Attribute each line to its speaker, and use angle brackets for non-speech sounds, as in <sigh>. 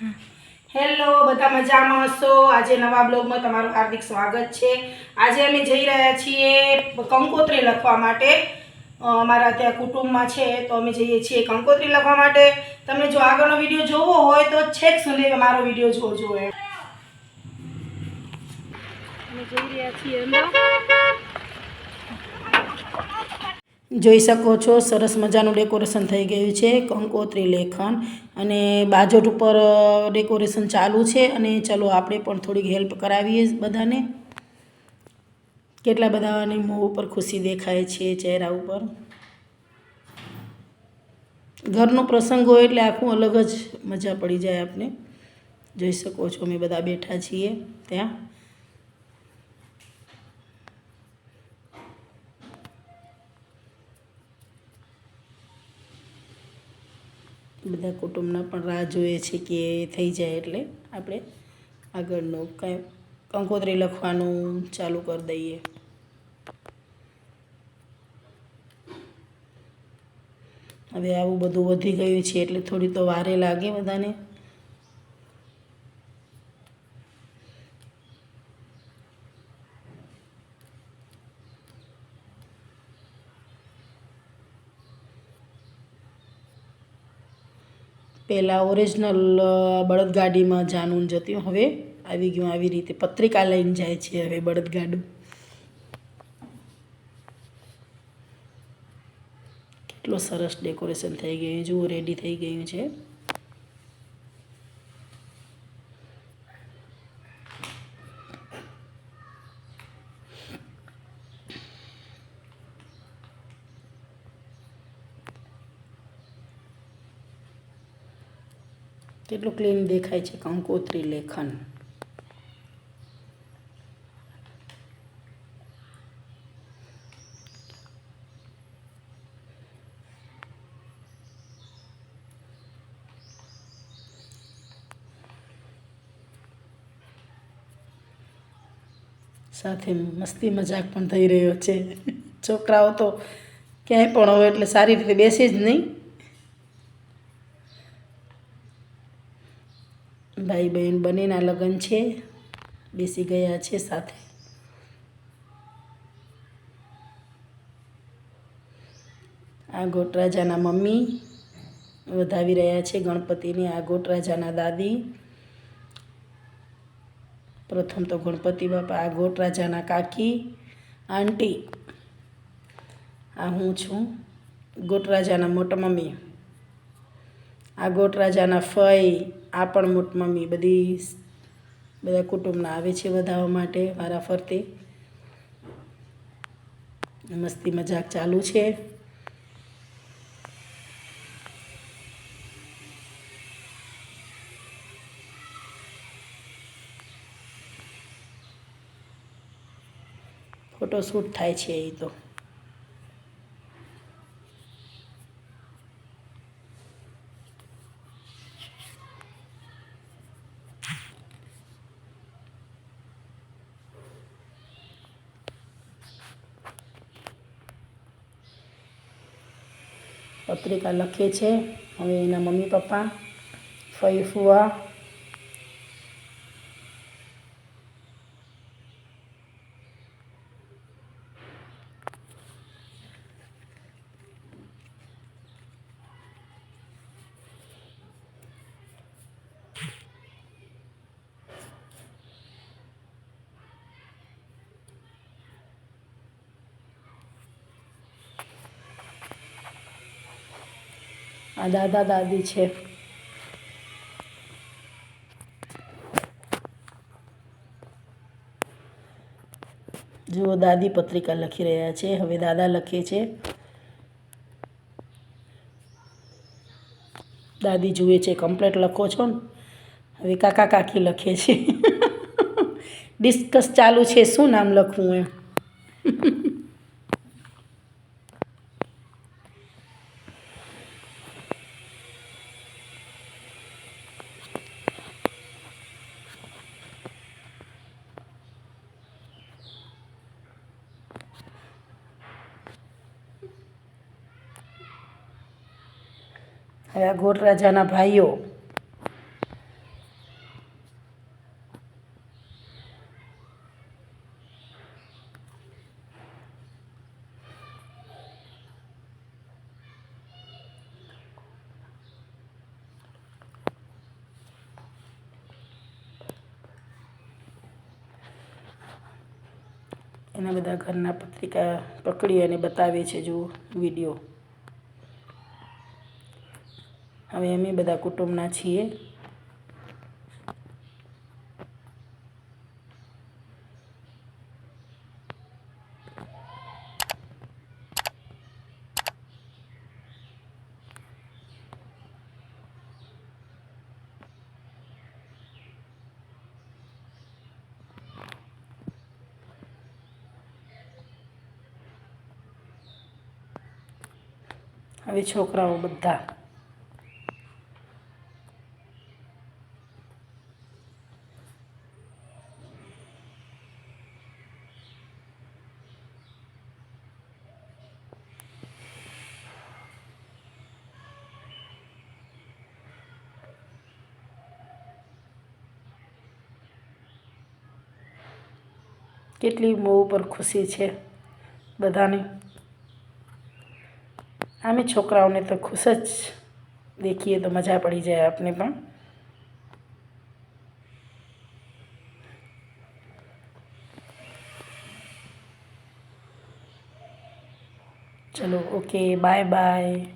Speaker 1: Hello, બધા મજામાં હશો? આજે નવા બ્લોગમાં તમારું હાર્દિક સ્વાગત છે. આજે અમે જઈ રહ્યા છીએ કંકોત્રી લખવા માટે. અમારા ત્યાં કુટુંબમાં છે, તો અમે જઈએ છીએ કંકોત્રી લખવા માટે. તમે જો આગળનો વીડિયો જોવો હોય તો છેક સુધી મારો વીડિયો જોજો એમ. જઈ રહ્યા છીએ જોઈ શકો છો, સરસ મજાનું ડેકોરેશન થઈ ગયું છે, કંકોત્રી લેખન અને બાજોટ ઉપર ડેકોરેશન ચાલુ છે અને ચલો આપણે પણ થોડીક હેલ્પ કરાવીએ બધાને. કેટલા બધાની મોં ઉપર ખુશી દેખાય છે, ચહેરા ઉપર. ઘરનો પ્રસંગ હોય એટલે આખું અલગ જ મજા પડી જાય આપને. જોઈ શકો છો અમે બધા બેઠા છીએ ત્યાં. બધા કુટુંબના પણ રાહ જોઈએ છે કે થઈ જાય એટલે આપણે આગળનું કંઈ કંકોત્રી લખવાનું ચાલુ કરી દઈએ. હવે આવું બધું વધી ગયું છે એટલે થોડી તો વારે લાગે બધાને. પહેલાં ઓરિજિનલ બળદગાડીમાં જાનું જતી. હવે આવી ગયું, આવી રીતે પત્રિકા લઈને જાય છે હવે બળદગાડું. કેટલો સરસ ડેકોરેશન થઈ ગયું જુઓ રેડી થઈ ગયું છે. કેટલું ક્લીન દેખાય છે કંકોત્રી લેખન? સાથે મસ્તી મજાક પણ થઈ રહ્યો છે. છોકરાઓ તો ક્યાંય પણ હોય એટલે સારી રીતે બેસે જ નહીં. ભાઈ બહેન બંનેના લગ્ન છે. બેસી ગયા છે સાથે. આ ગોટરાજાના મમ્મી વધાવી રહ્યા છે ગણપતિની. આ ગોટરાજાના દાદી. પ્રથમ તો ગણપતિ બાપા, આ ગોટરાજાના કાકી, આંટી. આ હું છું. ગોટરાજાના મોટા મમ્મી. આ ગોટરાજાના ફઈ. આ પણ મોટ મમ્મી બધી બધા કુટુંબના આવે છે વધાવવા માટે વારા ફરતે. મસ્તી મજાક ચાલુ છે. ફોટોશૂટ થાય છે એ તો. પત્રિકા લખે છે. હવે એના મમ્મી પપ્પા ફઈ આ દાદા દાદી છે. જુઓ, દાદી પત્રિકા લખી રહ્યા છે. હવે દાદા લખે છે. દાદી જુએ છે કમ્પ્લેટ લખો છો ને? હવે કાકા કાકી લખે છે. <laughs> ડિસ્કસ ચાલુ છે. શું નામ લખવું એમ? <laughs> હવે આ ગોટ રાજાના ભાઈઓ. એના બધા ઘરના પત્રિકા પકડી અને બતાવે છે જો વીડિયો. હવે અમે બધા કુટુંબના છીએ. હવે છોકરાઓ બધા કેટલી મોં ઉપર ખુશી છે બધાને. આમે છોકરાઓને તો ખુશ જ દેખીએ તો મજા પડી જાય આપને પણ. ચલો ઓકે બાય બાય